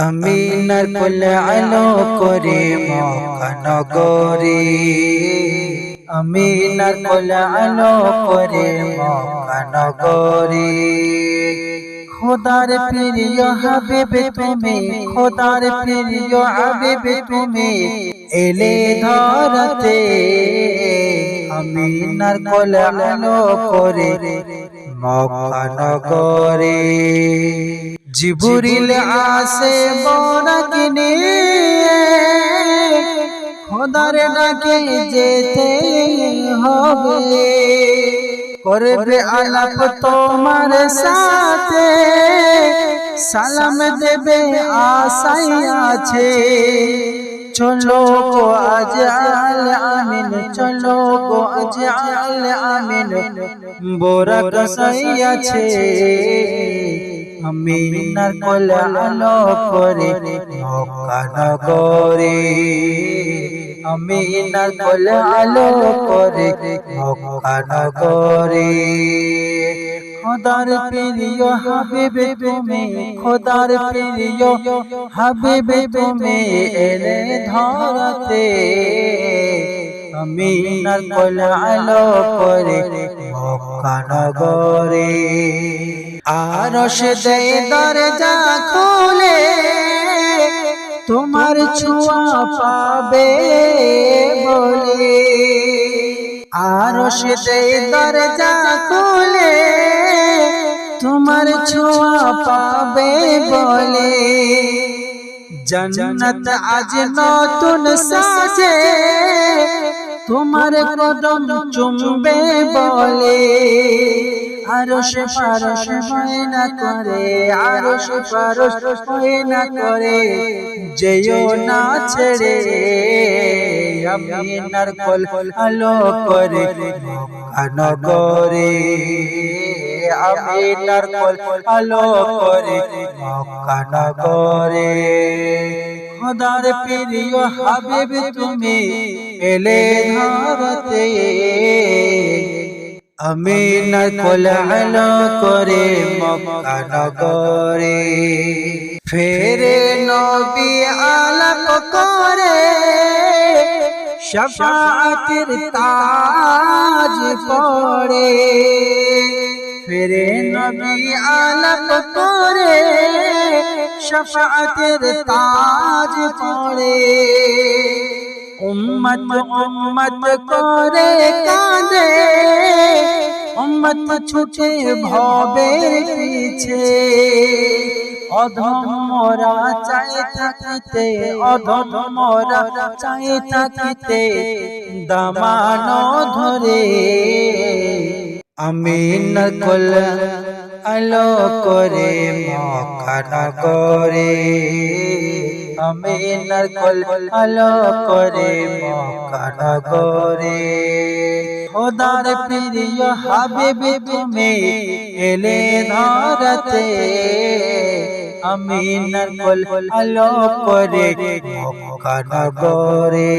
আমিনার কুল আলো করে মকানগরে আমিনার কুল আলো করে মকানগরে খোদার প্রিয় হাবিব তুমি, খোদার প্রিয় হাবিব তুমি, এলে ধরতে। আমিনার কুল আলো করে মকানগরে জিবুরিল আসে বরাকিনে খোদার ডাকে যেতে হবে। করবে আলাপ তোমার সাথে। সালাম দেবে আশাই আছে। চলো গো আজ আল আমিন চলো গো আজ আল আমিন। বোরা কসাই আছে। আমিনার কোল আলো করে মক্কা নগরে। আমিনার কোল আলো করে মক্কা নগরে। খোদার প্রিয় হাবিব, তুমি খোদার প্রিয় হাবিব, তুমি এলে ধরতে। আমিনার কোল আলো করে মক্কা নগরে। আরশ দে দরজা খুলে তোমার ছোঁয়া পাবে বলে। আরশ দে দরজা খুলে তোমার ছোঁয়া পাবে বলে। জন্নত আজ নতুন সাজে তোমার কদম চুমবে বলে। আরও সে পারস হয় না করে আরও সে পারস হয় না করে। যেও না ছেড়ে আমি নারকল আলো করে নগরে আমি নারকল আলো করে নগরে খোদার প্রিয় হাবিব, তুমি এলে ধরতে। আমি নকল আলো করে মক্কা নগরে। ফেরে নবী আলাপ করে, শফাতের তাজ পড়ে। ফেরে নবী আলাপ করে শফাতের তাজ পড়ে। উম্মত উম্মত করে কাঁদে, উম্মত ছুটে ভবের পিছে। অধম মোরা চাই থাকিতে, অধম মোরা চাই থাকিতে, দামানো ধরে। আমি নকল আলো করে মকানা করে। আমি নকল আলো করে মকানা করে। খোদার প্রিয় হাবিব, তুমি এলে ধরতে আমি নকল আলো করে মকানা করে।